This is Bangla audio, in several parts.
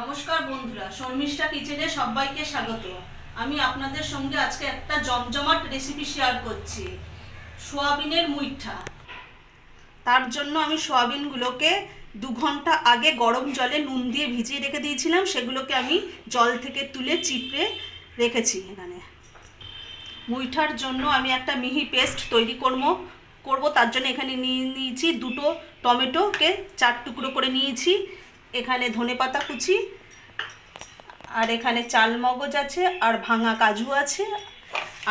নমস্কার বন্ধুরা, শর্মিষ্ঠা কিচেনে সবাইকে স্বাগত। আমি আপনাদের সঙ্গে আজকে একটা জমজমাট রেসিপি শেয়ার করছি, সোয়াবিনের মুইঠা। তার জন্য আমি সোয়াবিনগুলোকে দু ঘণ্টা আগে গরম জলে নুন দিয়ে ভিজিয়ে রেখে দিয়েছিলাম, সেগুলোকে আমি জল থেকে তুলে চিপড়ে রেখেছি এখানে। মুইঠার জন্য আমি একটা মিহি পেস্ট তৈরি করব করব, তার জন্য এখানে নিয়ে নিয়েছি দুটো টমেটোকে, চার টুকরো করে নিয়েছি। এখানে ধনেপাতা কুচি, আর এখানে চাল মগজ আছে, আর ভাঙা কাজু আছে,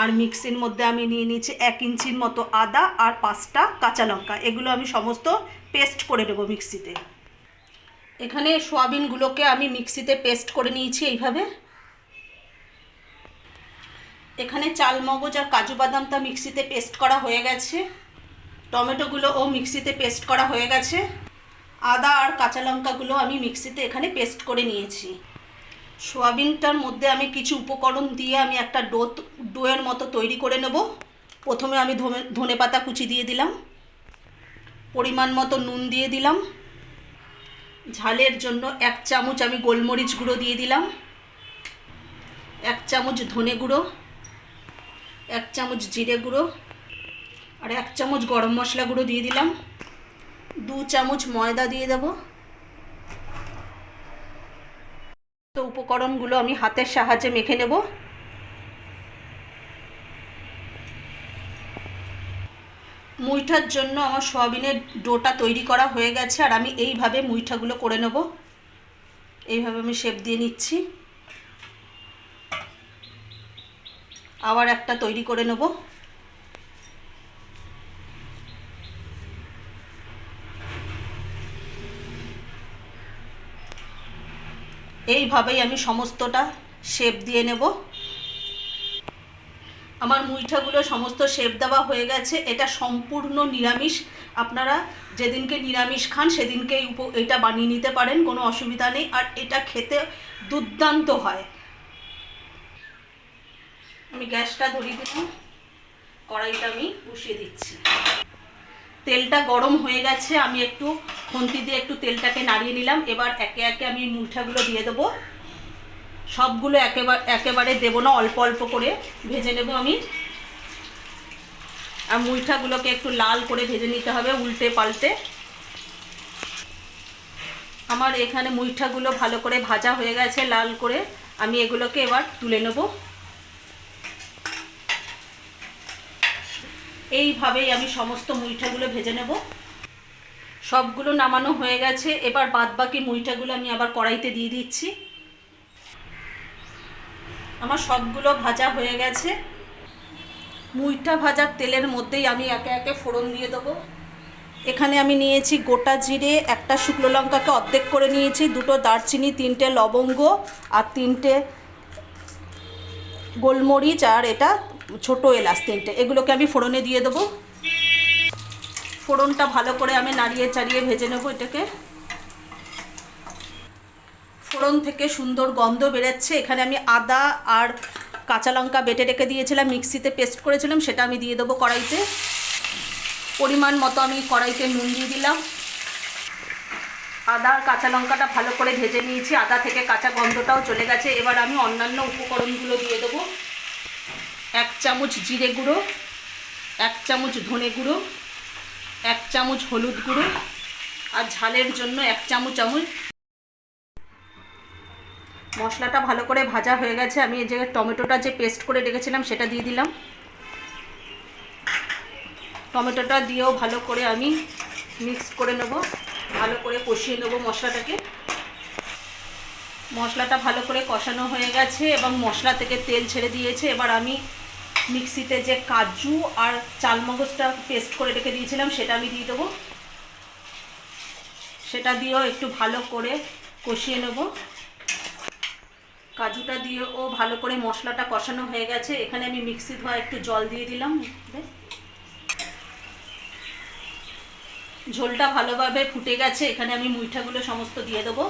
আর মিক্সির মধ্যে আমি নিয়ে নিয়েছি এক ইঞ্চির মতো আদা আর পাঁচটা কাঁচা লঙ্কা। এগুলো আমি সমস্ত পেস্ট করে নেব মিক্সিতে। এখানে সোয়াবিনগুলোকে আমি মিক্সিতে পেস্ট করে নিয়েছি এইভাবে। এখানে চাল মগজ আর কাজু বাদামটা মিক্সিতে পেস্ট করা হয়ে গেছে। টমেটোগুলো ও মিক্সিতে পেস্ট করা হয়ে গেছে। আদা আর কাঁচা লঙ্কাগুলো আমি মিক্সিতে এখানে পেস্ট করে নিয়েছি। সোয়াবিনটার মধ্যে আমি কিছু উপকরণ দিয়ে আমি একটা ডো, ডোয়ের মতো তৈরি করে নেব। প্রথমে আমি ধনে পাতা কুচি দিয়ে দিলাম। পরিমাণ মতো নুন দিয়ে দিলাম। ঝালের জন্য এক চামচ আমি গোলমরিচ গুঁড়ো দিয়ে দিলাম। এক চামচ ধনে গুঁড়ো, এক চামচ জিরে গুঁড়ো আর এক চামচ গরম মশলা গুঁড়ো দিয়ে দিলাম। দু চামচ ময়দা দিয়ে দেব। তো উপকরণগুলো আমি হাতের সাহায্যে মেখে নেব। মুইঠার জন্য আমার সয়াবিনের ডোটা তৈরি করা হয়ে গেছে, আর আমি এইভাবে মুইঠাগুলো করে নেব। এইভাবে আমি শেপ দিয়ে নিচ্ছি। আবার একটা তৈরি করে নেব। এইভাবেই আমি সমস্তটা শেপ দিয়ে নেব। আমার মুইঠাগুলো সমস্ত শেপ দেওয়া হয়ে গেছে। এটা সম্পূর্ণ নিরামিষ। আপনারা যেদিনকে নিরামিষ খান, সেদিনকেই উপ এটা বানিয়ে নিতে পারেন, কোনো অসুবিধা নেই। আর এটা খেতে দুর্দান্ত হয়। আমি গ্যাসটা ধরিয়ে দিলাম। কড়াইটা আমি বসিয়ে দিচ্ছি। তেলটা গরম হয়ে গেছে। আমি একটু খুন্তি দিয়ে একটু তেলটাকে নাড়িয়ে নিলাম। এবার একে একে আমি মুঠাগুলো দিয়ে দেবো। সবগুলো একেবারে একেবারে দেবো না, অল্প অল্প করে ভেজে নেব আমি। আর মুইঠাগুলোকে একটু লাল করে ভেজে নিতে হবে উল্টে পাল্টে। আমার এখানে মুইঠাগুলো ভালো করে ভাজা হয়ে গেছে লাল করে। আমি এগুলোকে এবার তুলে নেব। এইভাবেই আমি সমস্ত মুইঠাগুলো ভেজে নেব। সবগুলো নামানো হয়ে গেছে। এবার বাদ বাকি মুইঠাগুলো আমি আবার কড়াইতে দিয়ে দিচ্ছি। আমার সবগুলো ভাজা হয়ে গেছে। মুইঠা ভাজার তেলের মধ্যেই আমি একে একে ফোড়ন দিয়ে দেবো। এখানে আমি নিয়েছি গোটা জিরে, একটা শুকনো লঙ্কাকে অর্ধেক করে নিয়েছি, দুটো দারচিনি, তিনটে লবঙ্গ আর তিনটে গোলমরিচ আর এটা ছোটো এলাচ তিনটে। এগুলোকে আমি ফোড়নে দিয়ে দেবো। ফোড়নটা ভালো করে আমি নাড়িয়ে চাড়িয়ে ভেজে নেব এটাকে। ফোড়ন থেকে সুন্দর গন্ধ বেরোচ্ছে। এখানে আমি আদা আর কাঁচা লঙ্কা বেটে রেখে দিয়েছিলাম, মিক্সিতে পেস্ট করেছিলাম, সেটা আমি দিয়ে দেবো কড়াইতে। পরিমাণ মতো আমি কড়াইতে নুন দিয়ে দিলাম। আদা আর কাঁচা লঙ্কাটা ভালো করে ভেজে নিয়েছি, আদা থেকে কাঁচা গন্ধটাও চলে গেছে। এবার আমি অন্যান্য উপকরণগুলো দিয়ে দেবো। এক চামচ জিরে গুঁড়ো, এক চামচ ধনে গুঁড়ো এক চামচ হলুদ গুঁড়ো আর ঝালের জন্য এক চামচ চামচ মশলাটা ভালো করে ভাজা হয়ে গেছে। আমি এই যে টমেটোটা যে পেস্ট করে রেখেছিলাম, সেটা দিয়ে দিলাম। টমেটোটা দিয়েও ভালো করে আমি মিক্স করে নেব, ভালো করে কষিয়ে নেব মশলাটাকে। মশলাটা ভালো করে কষানো হয়ে গেছে, এবং মশলা থেকে তেল ছেড়ে দিয়েছে। এবার আমি মিক্সিতে যে কাজু আর চালমগজটা পেস্ট করে রেখে দিয়েছিলাম, সেটা আমি দিয়ে দেবো। সেটা দিয়েও একটু ভালো করে কষিয়ে নেব। কাজুটা দিয়েও ভালো করে মশলাটা কষানো হয়ে গেছে। এখানে আমি মিক্সি ধোয়া একটু জল দিয়ে দিলাম। ঝোলটা ভালোভাবে ফুটে গেছে। এখানে আমি মুইঠাগুলো সমস্ত দিয়ে দেবো।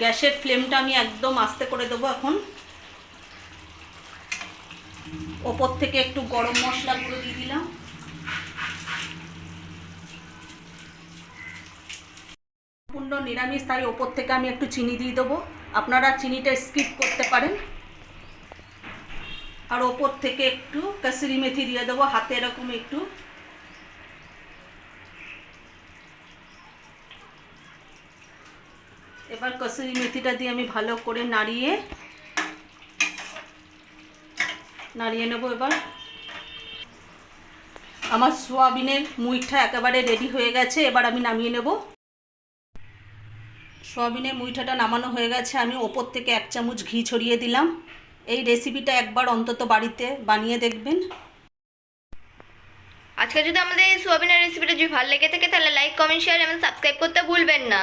গ্যাসের ফ্লেমটা আমি একদম আস্তে করে দেবো এখন। ওপর থেকে একটু গরম মশলা গুঁড়ো দিয়ে দিলাম। সম্পূর্ণ নিরামিষ, তাই ওপর থেকে আমি একটু চিনি দিয়ে দেবো। আপনারা চিনিটা স্কিপ করতে পারেন। আর ওপর থেকে একটু কাসুরি মেথি দিয়ে দেবো, হাতে এরকম একটু। এবার কসুরি মেথিটা দিয়ে আমি ভালো করে নাড়িয়ে নাড়িয়ে নেব এবার। আমার সোয়াবিনের মুইঠা একেবারে রেডি হয়ে গেছে, এবার আমি নামিয়ে নেব। সোয়াবিনের মুইঠাটা নামানো হয়ে গেছে, আমি ওপর থেকে এক চামচ ঘি ছড়িয়ে দিলাম। এই রেসিপিটা একবার অন্তত বাড়িতে বানিয়ে দেখবেন। আজকে যদি আমাদের এই সোয়াবিনের রেসিপিটা যদি ভালো লেগে থাকে, তাহলে লাইক কমেন্ট শেয়ার এবং সাবস্ক্রাইব করতে ভুলবেন না।